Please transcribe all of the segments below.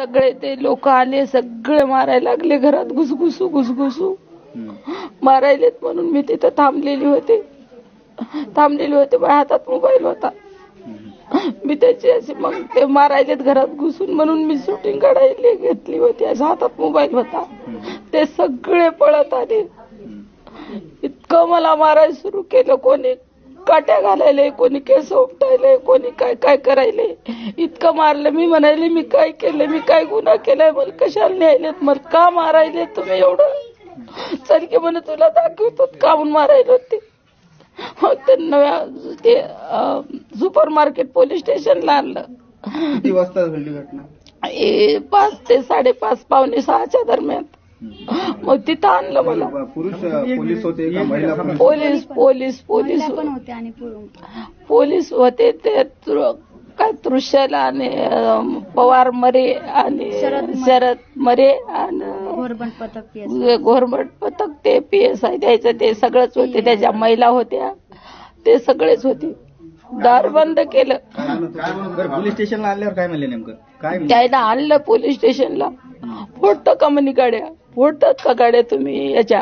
सगळे ते लोक आले सगळे मारायला लागले घरात घुसघुसू घुसघुसू. मारायलेत म्हणून मी तिथं थांबलेली होते. थांबलेली होते माझ्या हातात मोबाईल होता. मी त्याची अशी मग ते मारायलेत घरात घुसून म्हणून मी शूटिंग काढायला घेतली होती. अशा हातात मोबाईल होता. ते सगळे पळत आले. इतकं मला मारायला सुरू केलं कोणी. काट्या घालायले कोणी केस उपटायले कोणी काय काय करायले. इतकं मारलं मी म्हणाले मी काय केलं? मी काय गुन्हा केलाय? मला कशाला न्यायलेत मला का मारायले तुम्ही एवढं? चल की म्हणे तुला दाखवतो का म्हणून मारायले होते? मग ते नव्या ते सुपर मार्केट पोलीस स्टेशनला आणलं. किती वाजता घडली घटना? ए, पाच ते साडेपाच पावणे सहाच्या दरम्यान. मग तिथं आणलं मला. पुरुष पोलीस होते का महिला पोलीस? Police police. पोलीस पण होते आणि पुरुष. पोलीस होते ते तृ- काय तृषाला आणि अं, पवार मरे आणि शरद मरे. शरद मरे आणि घोरबंद पथक PS. गव्हर्नमेंट पथक ते पी एस आय द्यायचं. ते सगळंच होते. त्याच्या महिला होत्या. ते सगळेच होते. दार बंद केलं पोलीस स्टेशनला आणल्यावर काय म्हणले नेमकं? काय म्हणले? त्याला आणलं पोलीस स्टेशनला. फोडतं का म्हणे गाड्या फोडतात का गाड्या तुम्ही? याच्या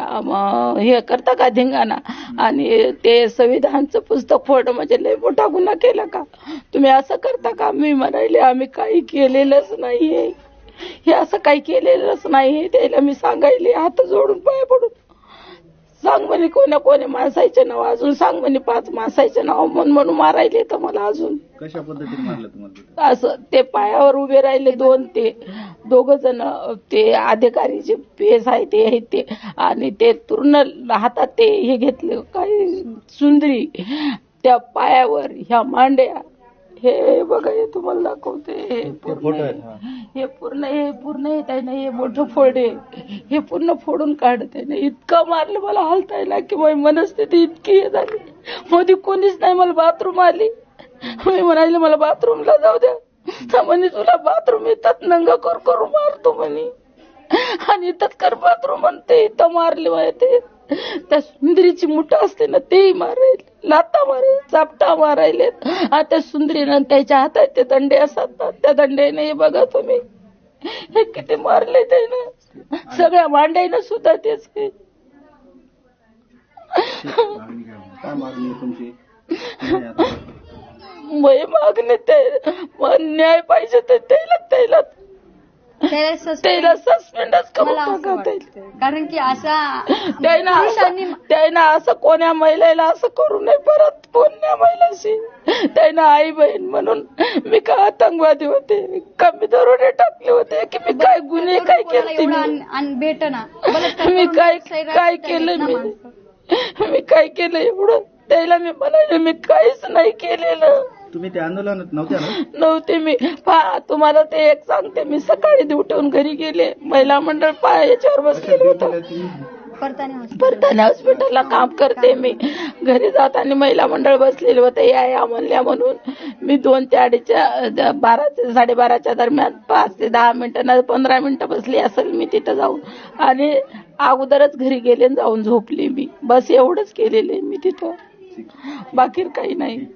हे करता का धिंगाणा? आणि ते संविधानचं पुस्तक फोड म्हणजे लय मोठा गुन्हा केला का? तुम्ही असं करता का? मी म्हणाले आम्ही काही केलेलंच नाहीये. हे असं काही केलेलंच नाही त्याला मी सांगायले हात जोडून पाय पडून. सांग म्हणे कोण्या कोण्या माणसाचे नाव अजून. सांग म्हणे पाच माणसाचे नाव म्हणून म्हणून मारायले तर मला अजून. कशा पद्धतीने मारलं तुम्हाला तिथं? असं ते पायावर उभे राहिले दोन ते. दोघ जण ते अधिकारी जे पेस आहे ते आहेत ते. आणि ते पूर्ण हातात ते हे घेतले काय सुंदरी. त्या पायावर ह्या मांड्या. हे बघा हे तुम्हाला दाखवते. हे पूर्ण हे. पूर्ण हे पूर्ण येत आहे ना हे मोठं फोडे हे पूर्ण फोडून काढत आहे ना इतकं मारलं मला हलतायला की माझी मनस्थिती इतकी हे झाली. मोदी कोणीच नाही मला बाथरूम आली. मी म्हणाले मला बाथरूमला जाऊ द्या. तर म्हणे तुला बाथरूम येतात नंगा कर करू मारतो म्हणे. आणि तत्कर बाथरूम म्हणते इथं मारले माहिती ते त्या सुंदरीची मुठ असते ना तेही मारायले लाता मारायले चापटा मारायले आता त्या सुंदरीनं त्याच्या हातात ते दंडे असतात ना त्या दंड्याने बघा तुम्ही हे किती मारले ते ना सगळ्या मांड्यानं सुद्धा तेच काय मागणी तुमची? मै मागणे ते न्याय पाहिजे तर त्याला त्याला त्याला सस्पेंडच करून त्याला. कारण की असा त्यानं पुरुषांनी असं त्यानं असं कोण्या महिलेला असं करू नये परत कोण्या महिलाशी. त्यानं आई बहीण म्हणून मी काय आतंकवादी होते? का मी दरोडे टाकले होते की मी काय गुन्हे काय कोणाला केले एवढं मी? बलात्कार मी करून काय सैराट काय करतात केलं ना मी? माणसं. मी काय केलं एवढं? त्याला मी म्हणाले मी काहीच नाही केलेलं. तुम्ही ते आंदोलनात नव्हत्या ना? नव्हते मी. पहा तुम्हाला ते एक सांगते. मी सकाळी उठून घरी गेले. महिला मंडळ पा याच्यावर बसलेलं होतं. परताने हॉस्पिटलला काम करते मी. घरी जाताना महिला मंडळ बसलेले होते. या या म्हणल्या म्हणून मी दोन ते अडीचच्या द- बारा ते साडेबाराच्या दरम्यान पाच ते दहा मिनिटं ना पंधरा मिनिटं बसली असेल मी तिथं जाऊन. आणि अगोदरच घरी गेले आणि जाऊन झोपली मी. बस एवढंच केलेलं आहे मी तिथं. बाकी काही नाही.